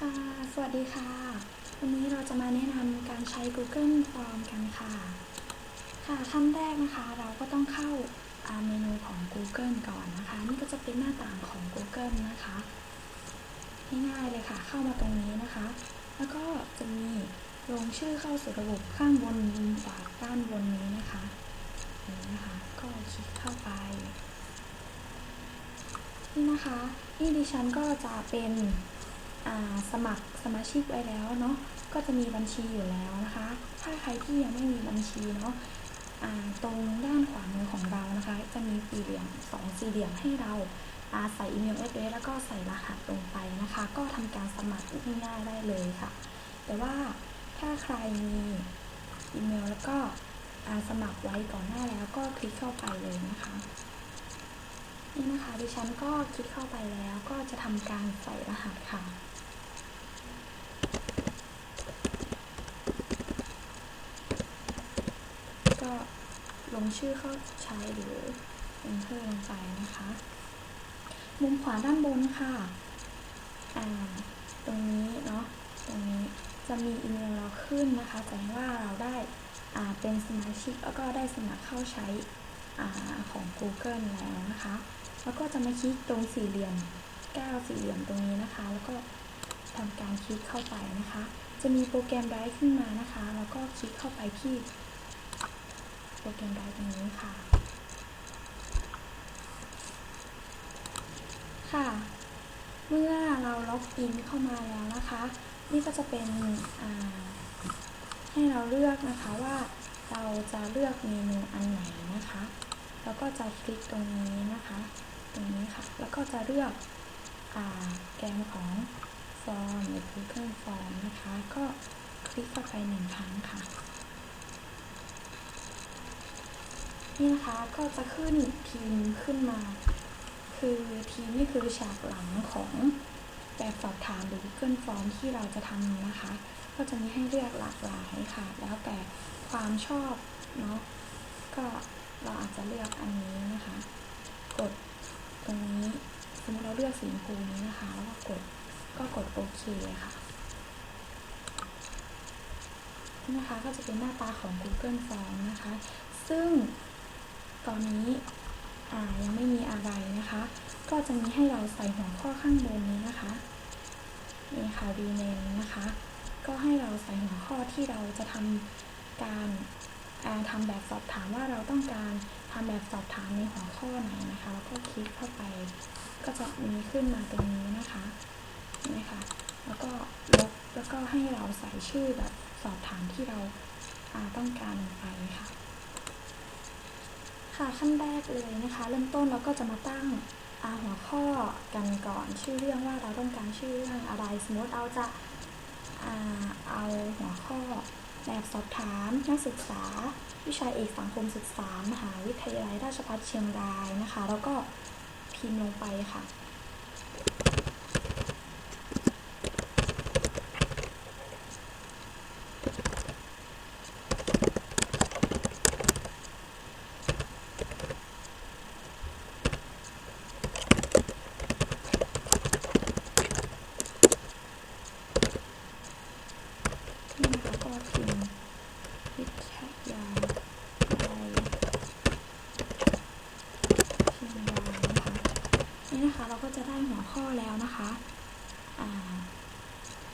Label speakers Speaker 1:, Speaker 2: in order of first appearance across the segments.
Speaker 1: ค่ะ สวัสดีค่ะ วันนี้เราจะมาแนะนำการใช้ Google Form กันค่ะ ค่ะขั้นแรกนะคะ เราก็ต้องเข้าเมนูของ Google ก่อนนะคะ นี่ก็จะเป็นหน้าต่างของ Google นะคะ ง่ายๆเลยค่ะ เข้ามาตรงนี้นะคะ แล้วก็จะมีลงชื่อเข้าสู่ระบบข้างบนมุมขวาด้านบนนี้นะคะนี่นะคะ ก็คลิกเข้าไป นี่นะคะ นี่ดิฉันก็จะเป็น สมัครสมาชิกไว้แล้วเนาะก็จะมีบัญชีอยู่แล้วนะคะ ถ้าใครที่ยังไม่มีบัญชีเนาะตรงด้านขวามือของเรานะคะ จะมีสี่เหลี่ยมสองสี่เหลี่ยมให้เราใส่อีเมล address แล้วก็ใส่รหัสลงไปนะคะ ก็ทำการสมัครง่ายๆได้เลยค่ะ แต่ว่าถ้าใครมีอีเมลแล้วก็สมัครไว้ก่อนหน้าแล้วก็คลิกเข้าไปเลยนะคะนี่นะคะดิฉันก็คลิกเข้าไปแล้วก็จะทำการใส่รหัสค่ะ ก็ลง ชื่อเข้าใช้หรือ enter ลงไปนะคะ มุมขวาด้านบนค่ะตรงนี้เนาะตรงนี้จะมีอีเมลเราขึ้นนะคะแสดงว่าเราได้เป็นสมาชิกแล้วก็ได้สมัครเข้าใช้อของ Google แล้วนะคะ แล้วก็จะมาคลิกตรงสี่เหลี่ยมแก้วสี่เหลี่ยมตรงนี้นะคะ แล้วก็ทำการคลิกเข้าไปนะคะ จะมีโปรแกรมไดรฟ์ขึ้นมานะคะ แล้วก็คลิกเข้าไปที่ โปรแกรมไดรฟ์ตรงนี้ค่ะ ค่ะ เมื่อเราล็อกอินเข้ามาแล้วนะคะ นี่ก็จะเป็นให้เราเลือกนะคะว่าเราจะเลือกเมนูอันไหนนะคะ แล้วก็จะคลิกตรงนี้นะคะ ตรงนี้ค่ะ แล้วก็จะเลือกอแกนของฟอร์มหรือ Google Form นะคะ ก็คลิกเข้าไปหนึ่งครั้งค่ะ นี่นะคะก็จะขึ้นทีมขึ้นมา คือทีมนี่คือฉากหลังของแบบสอบถามหรือ Google Form ที่เราจะทำนะคะ ก็จะมีให้เลือกหลากหลายค่ะ แล้วแต่ความชอบเนาะก็เราอาจจะเลือกอันนี้นะคะ กดตรงนี้สมมติเราเลือกสีชมพูนี้นะคะ แล้วก็กดก็กดโอเคค่ะนี่นะคะก็จะเป็นหน้าตาของ Google Form นะคะ ซึ่ง ตอนนี้ยังไม่มีอะไรนะคะ ก็จะมีให้เราใส่หัวข้อข้างบนนี้นะคะนี่ค่ะ rename นะคะ ก็ให้เราใส่หัวข้อที่เราจะทำการาทำแบบสอบถามว่าเราต้องการทำแบบสอบถามในหัวข้อไหนนะคะแล้วก็คลิกเข้าไป ก็จะมีขึ้นมาตรงนี้นะคะนี่ค่ะแล้วก็ลบแล้วก็ให้เราใส่ชื่อแบบสอบถามที่เราาต้องการลงไปค่ะ ค่ะขั้นแรกเลยนะคะ เริ่มต้นเราก็จะมาตั้งหัวข้อกันก่อนชื่อเรื่องว่าเราต้องการชื่อเรื่องอะไรสมมติเราจะเอาหัวข้อแบบสอบถามนักศึกษา วิชาเอกสังคมศึกษามหาวิทยาลัยราชภัฏเชียงรายนะคะ แล้วก็พิมพ์ลงไปค่ะ นี่นะคะก็พิมพ์วิทยาลัยเชียงรายนะคะนี่นะคะเราก็ จะได้หัวข้อแล้วนะคะอ่า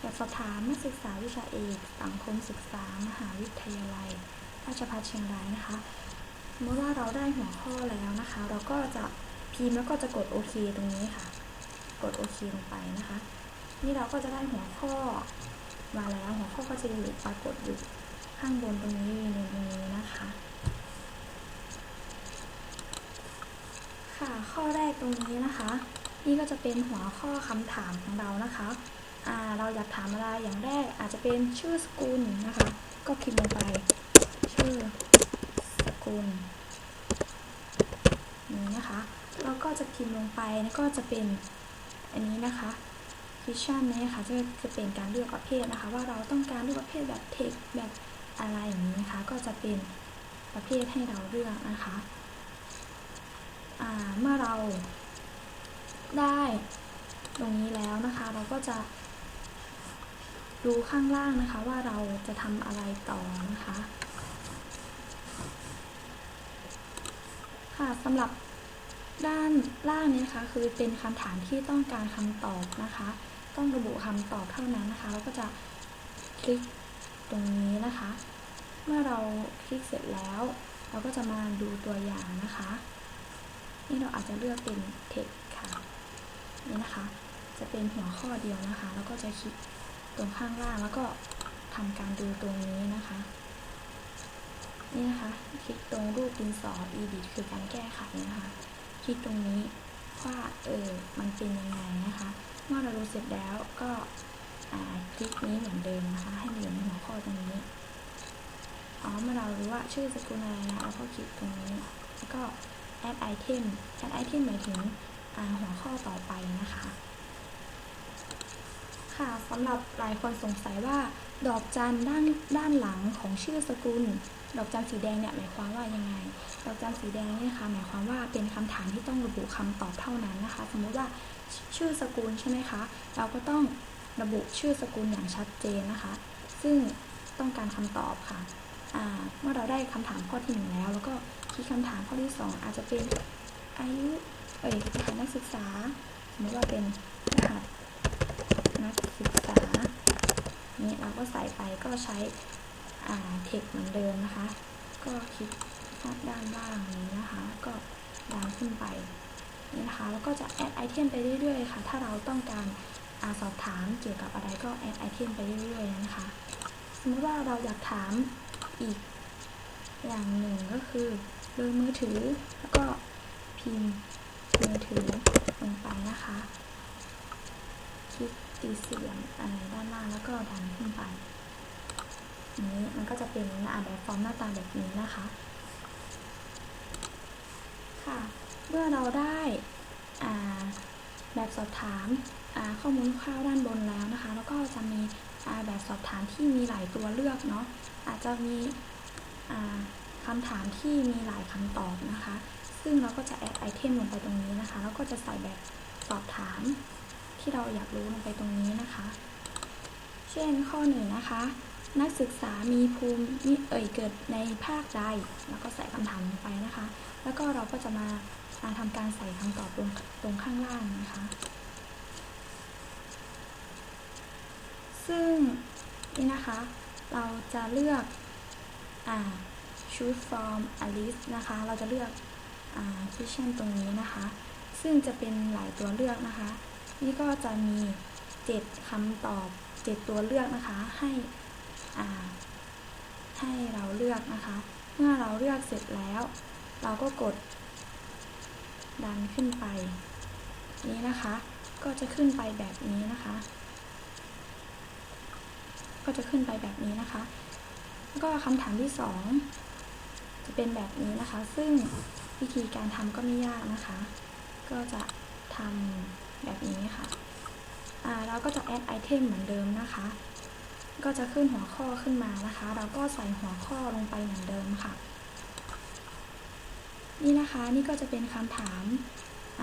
Speaker 1: แบบสอบถามนักศึกษาวิชาเอกสังคมศึกษามหาวิทยาลัยราชภัฏเชียงรายนะคะ เมื่อว่าเราได้หัวข้อแล้วนะคะ เราก็จะพิมพ์แล้วก็จะกดโอเคตรงนี้ค่ะ กดโอเคลงไปนะคะ นี่เราก็จะได้หัวข้อมาแล้วหัวข้อก็จะอยู่ปรากฏอยู่ข้างบนตรงนี้ในตรงนี้นะคะ ค่ะข้อแรกตรงนี้นะคะ นี่ก็จะเป็นหัวข้อคำถามของเรานะคะเราอยากถามอะไรอย่างแรกอาจจะเป็นชื่อสกุลนะคะ ก็พิมพ์ลงไปชื่อสกุลนี้นะคะแล้วก็จะพิมพ์ลงไปแล้วก็จะเป็นอันนี้นะคะฟิชชั่นนี้ค่ะจะจะเป็นการเลือกประเภทนะคะ ว่าเราต้องการเลือกประเภทแบบเทคแบบอะไรอย่างนี้นะคะ ก็จะเป็นประเภทให้เราเลือกนะคะเมื่อเรา ได้ตรงนี้แล้วนะคะ เราก็จะดูข้างล่างนะคะว่าเราจะทำอะไรต่อนะคะ ค่ะสำหรับด้านล่างนี้นะคะคือเป็นคำถามที่ต้องการคำตอบนะคะ ต้องระบุคำตอบเท่านั้นนะคะแล้วก็จะคลิกตรงนี้นะคะ เมื่อเราคลิกเสร็จแล้ว เราก็จะมาดูตัวอย่างนะคะ นี่เราอาจจะเลือกเป็น text ค่ะ นี่นะคะ จะเป็นหัวข้อเดียวนะคะ แล้วก็จะคลิกตรงข้างล่างแล้วก็ทำการดูตรงนี้นะคะ นี่นะคะ คลิกตรงรูปดินสอ edit คือการแก้ไขนะคะ คลิกตรงนี้ว่าเออมันเป็นยังไงนะคะ เมื่อเรารู้เสร็จแล้วก็คลิกนี้เหมือนเดิมนะคะ ให้มันอยู่ในหัวข้อตรงนี้อ๋อเมื่อเรารู้ว่าชื่อสกุลอะไรนะเราก็คลิกตรงนี้ แล้วก็ add item add item หมายถึง หัวข้อต่อไปนะคะ ค่ะสำหรับหลายคนสงสัยว่า ดอกจันด้านด้านหลังของชื่อสกุล ดอกจันสีแดงเนี่ยหมายความว่ายังไง ดอกจันสีแดงเนี่นะคะหมายความว่าเป็นคำถามที่ต้องระบุคำตอบเท่านั้นนะคะ สมมุติว่าชื่อสกุลใช่ไหมคะ เราก็ต้องระบุชื่อสกุลอย่างชัดเจนนะคะ ซึ่งต้องการคำตอบค่ะอ่าเมื่อเราได้คำถามข้อที่หนึ่งแล้ว แล้วก็คลิกคำถามข้อที่สองอาจจะเป็นอายุ เอ่ยรหัสนักศึกษา สมมติว่าเป็นรหัสนักศึกษา นี่เราก็ใส่ไปก็ใช้อ่าเทคเหมือนเดิมนะคะ ก็คลิกด้านล่างนี้นะคะ ก็ดันขึ้นไปนี่นะคะ แล้วก็จะแอดไอเทมไปเรื่อยๆค่ะ ถ้าเราต้องการอาสอบถามเกี่ยวกับอะไรก็แอดไอเทมไปเรื่อยๆนะคะ สมมติว่าเราอยากถามอีกอย่างหนึ่งก็คือเบอร์มือถือ แล้วก็พิมพ์ มือถือลงไปนะคะ คลิกตีเสียงอะไรด้านล่างแล้วก็ดันขึ้นไปนี้มันก็จะเป็นหน้าแบบฟอร์มหน้าตาแบบนี้นะคะ ค่ะ เมื่อเราได้แบบสอบถามาข้อมูลคร่าวด้านบนแล้วนะคะ แล้วก็จะมีแบบสอบถามที่มีหลายตัวเลือกเนาะอาจจะมีคำถามที่มีหลายคำตอบนะคะ ซึ่งเราก็จะแอดไอเทมลงไปตรงนี้นะคะ แล้วก็จะใส่แบบสอบถามที่เราอยากรู้ลงไปตรงนี้นะคะ เช่นข้อหนึ่งนะคะ นักศึกษามีภูมิมิเอ่ยเกิดในภาคใด แล้วก็ใส่คำถามลงไปนะคะ แล้วก็เราก็จะมามาทำการใส่คำตอบตรงตรงข้างล่างนะคะ ซึ่งนี่นะคะ เราจะเลือกอ่า choose from a list นะคะ เราจะเลือก อ่า question ตรงนี้นะคะ ซึ่งจะเป็นหลายตัวเลือกนะคะ นี่ก็จะมี 7คำตอบ 7 ตัวเลือกนะคะ ให้ให้เราเลือกนะคะ เมื่อเราเลือกเสร็จแล้ว เราก็กด ดันขึ้นไป นี้นะคะ ก็จะขึ้นไปแบบนี้นะคะ ก็จะขึ้นไปแบบนี้นะคะ ก็คำถามที่สองจะเป็นแบบนี้นะคะ ซึ่ง วิธีการทำก็ไม่ยากนะคะ ก็จะทำแบบนี้ค่ะอ่าเราก็จะแอดไอเทมเหมือนเดิมนะคะ ก็จะขึ้นหัวข้อขึ้นมานะคะ เราก็ใส่หัวข้อลงไปเหมือนเดิมค่ะ นี่นะคะนี่ก็จะเป็นคำถาม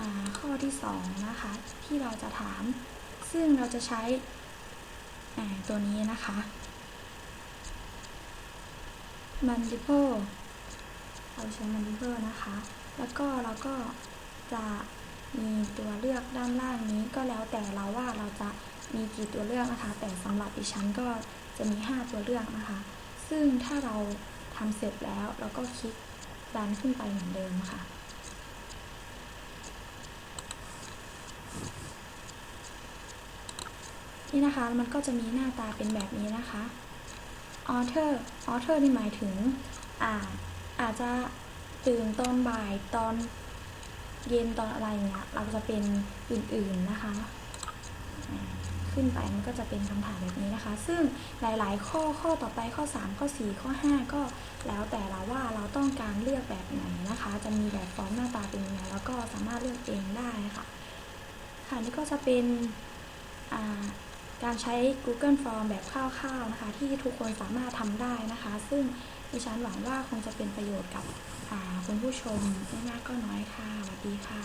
Speaker 1: าข้อที่สองนะคะ ที่เราจะถาม ซึ่งเราจะใช้ตัวนี้นะคะ multiple เราใช้ multiple นะคะ แล้วก็เราก็จะมีตัวเลือกด้านล่างนี้ก็แล้วแต่เราว่าเราจะมีกี่ตัวเลือกนะคะ แต่สำหรับดิฉันก็จะมี 5 ตัวเลือกนะคะ ซึ่งถ้าเราทำเสร็จแล้วเราก็คลิกดันขึ้นไปเหมือนเดิมค่ะนี่นะคะมันก็จะมีหน้าตาเป็นแบบนี้นะคะ author author นี่หมายถึงอ่า อาจจะตื่นตอนบ่ายตอนเย็นตอนอะไรเงี้ยเราจะเป็นอื่นๆนะคะ ขึ้นไปมันก็จะเป็นคำถามแบบนี้นะคะ ซึ่งหลายๆ ข้อข้อต่อไปข้อ 3 ข้อ 4 ข้อ 5 ก็แล้วแต่เราว่าเราต้องการเลือกแบบไหนนะคะ จะมีแบบฟอร์มหน้าตาเป็นยังไงแล้วก็สามารถเลือกเองได้ค่ะ ค่ะนี่ก็จะเป็นการใช้ Google Form แบบคร่าวๆนะคะ ที่ทุกคนสามารถทำได้นะคะ ซึ่ง ดิฉันหวังว่าคงจะเป็นประโยชน์กับคุณผู้ชมไม่มากก็น้อยค่ะสวัสดีค่ะ